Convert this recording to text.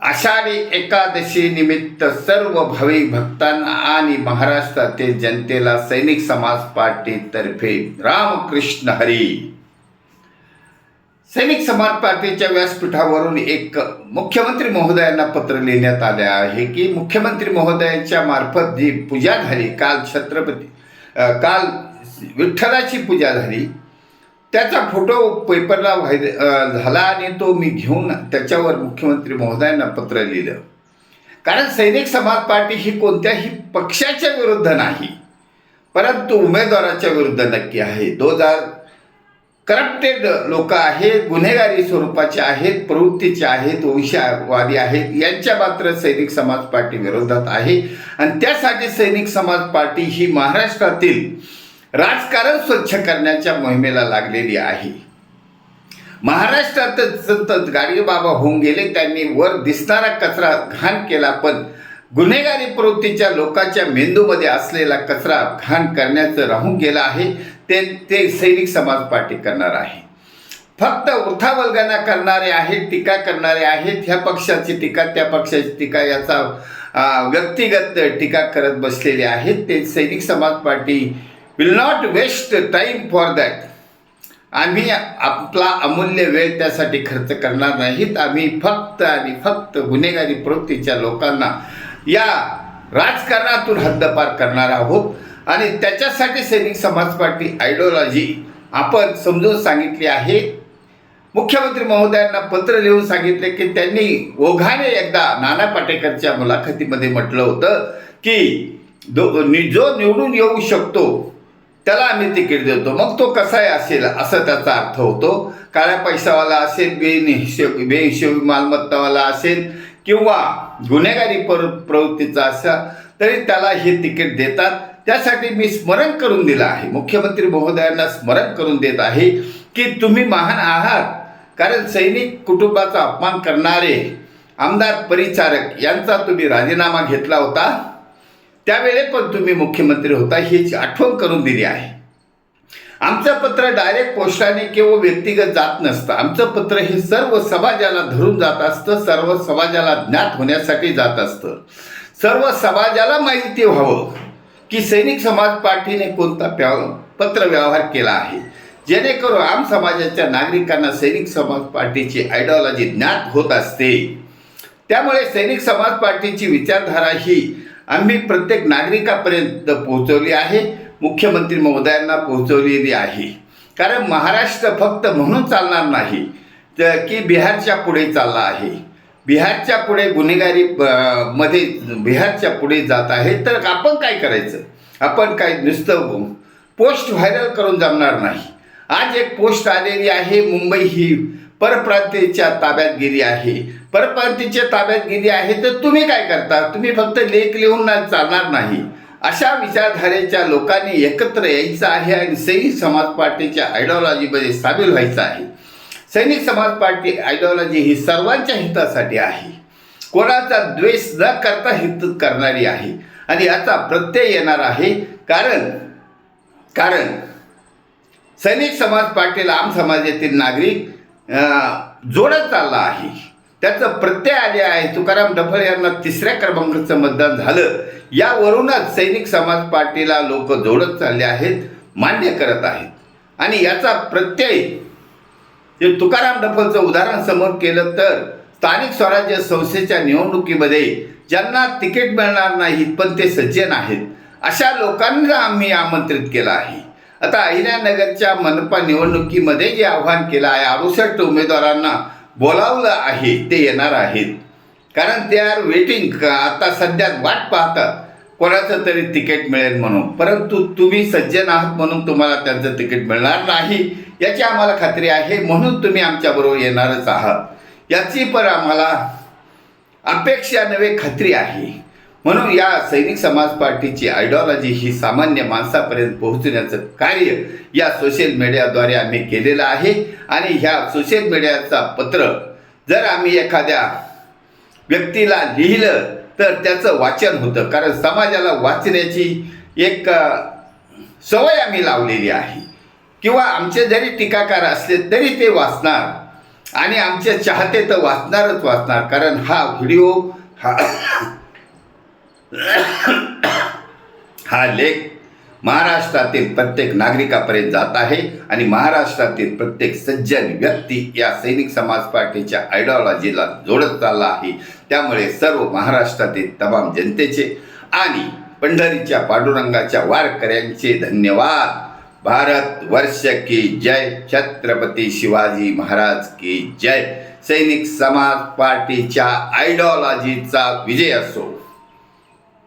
आषाढी एकादशी निमित्त सर्व भाविक भक्तांना आणि महाराष्ट्रातील जनतेला सैनिक समाज पार्टीतर्फे रामकृष्ण हरी. सैनिक समाज पार्टीच्या व्यासपीठावरून एक मुख्यमंत्री महोदयांना पत्र लिहिण्यात आले आहे की मुख्यमंत्री महोदयांच्या मार्फत जी पूजा झाली काल छत्रपती काल विठ्ठलाची पूजा झाली त्याचा फोटो पेपरला व्हाय- झाला आणि तो मी घेऊन त्याच्यावर मुख्यमंत्री महोदयांना पत्र लिहिलं. कारण सैनिक समाज पार्टी ही कोणत्याही पक्षाच्या विरुद्ध नाही. परंतु उमेदवाराच्या विरुद्ध नक्की आहे. दोन हजार करप्टेड लोक आहेत गुन्हेगारी स्वरूपाचे आहेत प्रवृत्तीचे आहेत वंशवादी आहेत यांच्या मात्र सैनिक समाज पार्टी विरोधात आहे. आणि त्यासाठी सैनिक समाज पार्टी ही महाराष्ट्रातील राजकारण स्वच्छ करण्याच्या मोहिमेला लागलेली आहे. महाराष्ट्रात सतत गाडगेबाबा होऊन गेले त्यांनी वर दिसणारा कचरा घाण केला पण गुन्हेगारी प्रवृत्तीच्या लोकांच्या मेंदूमध्ये असलेला कचरा घाण करण्याचं राहून गेलं आहे ते ते सैनिक समाज पार्टी करणार आहे. फक्त उठावल्गना करणारे आहेत टीका करणारे आहेत ह्या पक्षाची टीका त्या पक्षाची टीका याचा व्यक्तिगत टीका करत बसलेले आहेत ते Sainik Samaj Party will not waste time for that आम्ही आपला अमूल्य वेळ त्यासाठी खर्च करणार नाहीत. आम्ही फक्त आणि फक्त गुन्हेगारी प्रवृत्तीच्या लोकांना या राजकारणातून हद्दपार करणार आहोत. आणि त्याच्यासाठी सैनिक समाज पार्टी आयडिओलॉजी आपण समजून सांगितली आहे. मुख्यमंत्री महोदयांना पत्र लिहून सांगितले की त्यांनी ओघाने एकदा नाना पाटेकरच्या मुलाखतीमध्ये म्हटलं होतं की दो नि- जो निवडून येऊ शकतो त्याला आम्ही तिकीट देतो. मग तो कसाही असेल असं त्याचा अर्थ होतो. काळ्या पैशावाला असेल बेनिहिशेब बेहिशेबी मालमत्तावाला असेल किंवा गुन्हेगारी पर प्रवृत्तीचा असा तरी त्याला हे तिकीट देतात. त्यासाठी मी स्मरण करून दिलं आहे. मुख्यमंत्री महोदयांना स्मरण करून देत आहे की तुम्ही महान आहात. कारण सैनिक कुटुंबाचा अपमान करणारे आमदार परिचारक यांचा तुम्ही राजीनामा घेतला होता. त्यावेळे पण तुम्ही मुख्यमंत्री होता हीच आठवण करून दिली आहे. आमचं पत्र डायरेक्ट पोस्टाने किंवा व्यक्तिगत जात नसतं. आमचं पत्र हे सर्व समाजाला धरून जात असतं सर्व समाजाला ज्ञात होण्यासाठी जात असतं. सर्व समाजाला माहिती व्हावं की सैनिक समाज पार्टीने कोणता पत्र व्यवहार केला आहे. जेणेकरून आम समाजाच्या नागरिकांना सैनिक समाज पार्टीची आयडिओलॉजी ज्ञात होत असते. त्यामुळे सैनिक समाज पार्टीची विचारधारा ही आम्ही प्रत्येक नागरिकापर्यंत पोहोचवली आहे. मुख्यमंत्री महोदयांना पोहोचवलेली आहे. कारण महाराष्ट्र फक्त म्हणून चालणार नाही तर की बिहारच्या पुढे चालला आहे. बिहारच्या पुढे गुन्हेगारी मध्ये बिहारच्या पुढे जात आहे तर आपण काय करायचं? आपण काय नुसतं पोस्ट व्हायरल करून जमणार नाही. आज एक पोस्ट आलेली आहे मुंबई ही परप्रांतीच्या ताब्यात गेली आहे. परप्रांतीच्या ताब्यात गेली आहे तर तुम्ही काय करता? तुम्ही फक्त लेख लिहून ना चालणार नाही. अशा विचारधारेच्या लोकांनी एकत्र यायचं आहे आणि सैनिक समाज पार्टीच्या आयडिओलॉजीमध्ये सामील व्हायचं आहे. सैनिक समाज पार्टी आयडिओलॉजी ही सर्वांच्या हितासाठी आहे. कोणाचा द्वेष न करता हित करणारी आहे. आणि याचा प्रत्यय येणार आहे. कारण कारण सैनिक समाज पार्टीला आम समाजातील नागरिक जोडत चालला आहे. त्याचं प्रत्यय आले आहे. तुकाराम डफळ यांना तिसऱ्या क्रमांकाचं मतदान झालं. यावरूनच सैनिक समाज पार्टीला लोक जोडत चालले आहेत मान्य करत आहेत. आणि याचा प्रत्यय जे तुकाराम डफळचं उदाहरण समोर केलं तर स्थानिक स्वराज्य संस्थेच्या निवडणुकीमध्ये ज्यांना तिकीट मिळणार नाहीत पण ते सज्जन आहेत अशा लोकांना आम्ही आमंत्रित केलं आहे. आता अहिल्यानगरच्या मनपा निवडणुकीमध्ये जे आव्हान केलं आहे अडुसष्ट उमेदवारांना बोलावलं आहे ते येणार आहेत. कारण ते आर वेटिंग आता सध्या वाट पाहतात कोणाचं तरी तिकीट मिळेल म्हणून. परंतु तुम्ही सज्जन आहात म्हणून तुम्हाला त्यांचं तिकीट मिळणार नाही याची आम्हाला खात्री आहे म्हणून तुम्ही आमच्याबरोबर येणारच आहात. याची पण आम्हाला अपेक्षा नव्हे खात्री आहे. म्हणून या सैनिक समाज पार्टीची आयडिओलॉजी ही सामान्य माणसापर्यंत पोहोचण्याचं कार्य या सोशल मीडियाद्वारे आम्ही केलेलं आहे. आणि ह्या सोशल मीडियाचा पत्र जर आम्ही एखाद्या व्यक्तीला लिहिलं तर त्याचं वाचन होतं. कारण समाजाला वाचण्याची एक सवय आम्ही लावलेली आहे. किंवा आमचे जरी टीकाकार असले तरी ते वाचणार. आणि आमचे चाहते तर वाचणारच वाचणार. कारण हा व्हिडिओ हा हा लेख महाराष्ट्रातील प्रत्येक नागरिकापर्यंत जात आहे आणि महाराष्ट्रातील प्रत्येक सज्जन व्यक्ती या सैनिक समाज पार्टीच्या आयडिओलॉजीला जोडत चालला आहे. त्यामुळे सर्व महाराष्ट्रातील तमाम जनतेचे आणि पंढरीच्या पांडुरंगाच्या वारकऱ्यांचे धन्यवाद. भारत वर्ष की जय. छत्रपती शिवाजी महाराज की जय. सैनिक समाज पार्टीच्या आयडिओलॉजीचा विजय असो.